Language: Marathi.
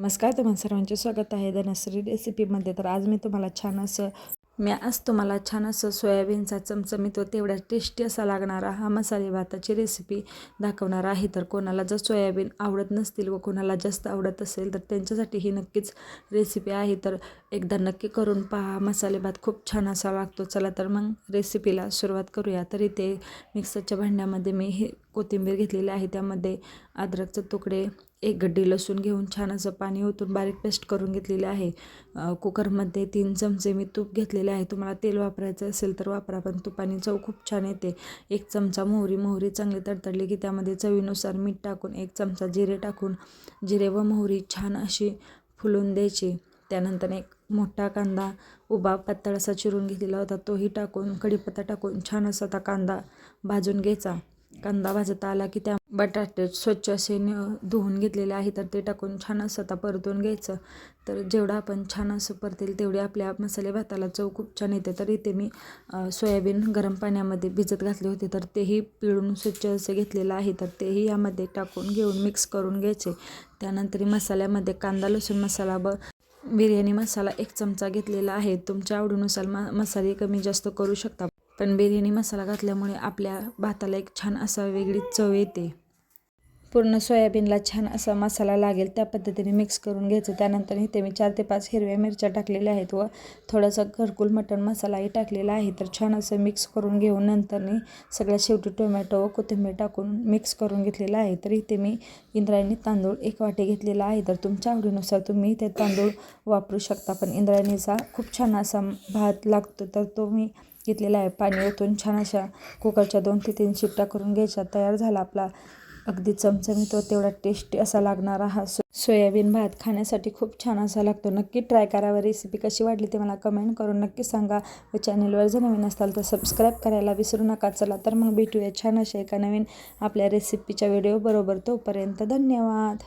नमस्कार तुम्हाला सर्वांचे स्वागत आहे धनश्री रेसिपीमध्ये तर आज मी तुम्हाला छान असं मी आज तुम्हाला छान असं सोयाबीनचा चमचमीत व तेवढ्या टेस्टी असा लागणारा हा मसाले भाताची रेसिपी दाखवणार आहे. तर कोणाला जर सोयाबीन आवडत नसतील व कोणाला जास्त आवडत असेल तर त्यांच्यासाठी ही नक्कीच रेसिपी आहे. तर एकदा नक्की करून पहा मसाले भात खूप छान असा लागतो. चला तर मग रेसिपीला सुरुवात करूया. तर इथे मिक्सरच्या भांड्यामध्ये मी हे कोथिंबीर घेतलेली आहे. त्यामध्ये अद्रकचे तुकडे एक गड्डी लसूण घेऊन छान असं पाणी ओतून बारीक पेस्ट करून घेतलेले आहे. कुकरमध्ये तीन चमचे मी तूप घेतलेले आहे. तुम्हाला तेल वापरायचं असेल तर वापरा पण तुपानी चव खूप छान येते. एक चमचा मोहरी मोहरी चांगली तडतडली की त्यामध्ये चवीनुसार मीठ टाकून एक चमचा जिरे टाकून जिरे व मोहरी छान अशी फुलून द्यायची. त्यानंतर एक मोठा कांदा उभा पातळ असा चिरून घेतलेला होता तोही टाकून कढीपत्ता टाकून छान असा आता कांदा भाजून घ्यायचा. कांदा भाजता आला की त्या बटाटे स्वच्छ असे न धुवून घेतलेले आहे तर ते टाकून छान असं आता परतून घ्यायचं. तर जेवढं आपण छान असं परतील तेवढे आपल्या मसाले भाताला चव खूप छान येते. तर इथे मी सोयाबीन गरम पाण्यामध्ये भिजत घातले होते. तर तेही पिळून स्वच्छ असे घेतलेलं आहे. तर तेही यामध्ये टाकून घेऊन मिक्स करून घ्यायचे. त्यानंतर मसाल्यामध्ये कांदा लसूण मसाला ब बिर्याणी मसाला एक चमचा घेतलेला आहे. तुमच्या आवडीनुसार म मसाले कमी जास्त करू शकता. पण बिर्याणी मसाला घातल्यामुळे आपल्या भाताला एक छान असा वेगळी चव येते. पूर्ण सोयाबीनला छान असा मसाला लागेल त्या पद्धतीने मिक्स करून घ्यायचं. त्यानंतर इथे मी चार ते पाच हिरव्या मिरच्या टाकलेल्या आहेत व थोडासा घरकुल मटण मसालाही टाकलेला आहे. तर छान असं मिक्स करून घेऊन नंतरने सगळ्यात शेवटी टोमॅटो व कोथिंबीर टाकून मिक्स करून घेतलेला आहे. तर इथे मी इंद्रायणी तांदूळ एक वाटी घेतलेला आहे. तर तुमच्या आवडीनुसार तुम्ही ते तांदूळ वापरू शकता. पण इंद्रायणीचा खूप छान असा भात लागतो तर तो मी घेतलेला आहे. पाणी ओतून छान अशा कुकरच्या दोन ते तीन शिट्ट्या करून घ्यायच्या. तयार झाला आपला. अगदी चमचमीत व तेवढा टेस्टी असा लागणारा हा सो सोयाबीन भात खाण्यासाठी खूप छान असा लागतो. नक्की ट्राय करावा. रेसिपी कशी वाटली ते मला कमेंट करून नक्की सांगा. व चॅनलवर जर नवीन असाल तर सबस्क्राईब करायला विसरू नका. चला तर मग भेटूया छान अशा एका नवीन आपल्या रेसिपीच्या व्हिडिओबरोबर तोपर्यंत धन्यवाद.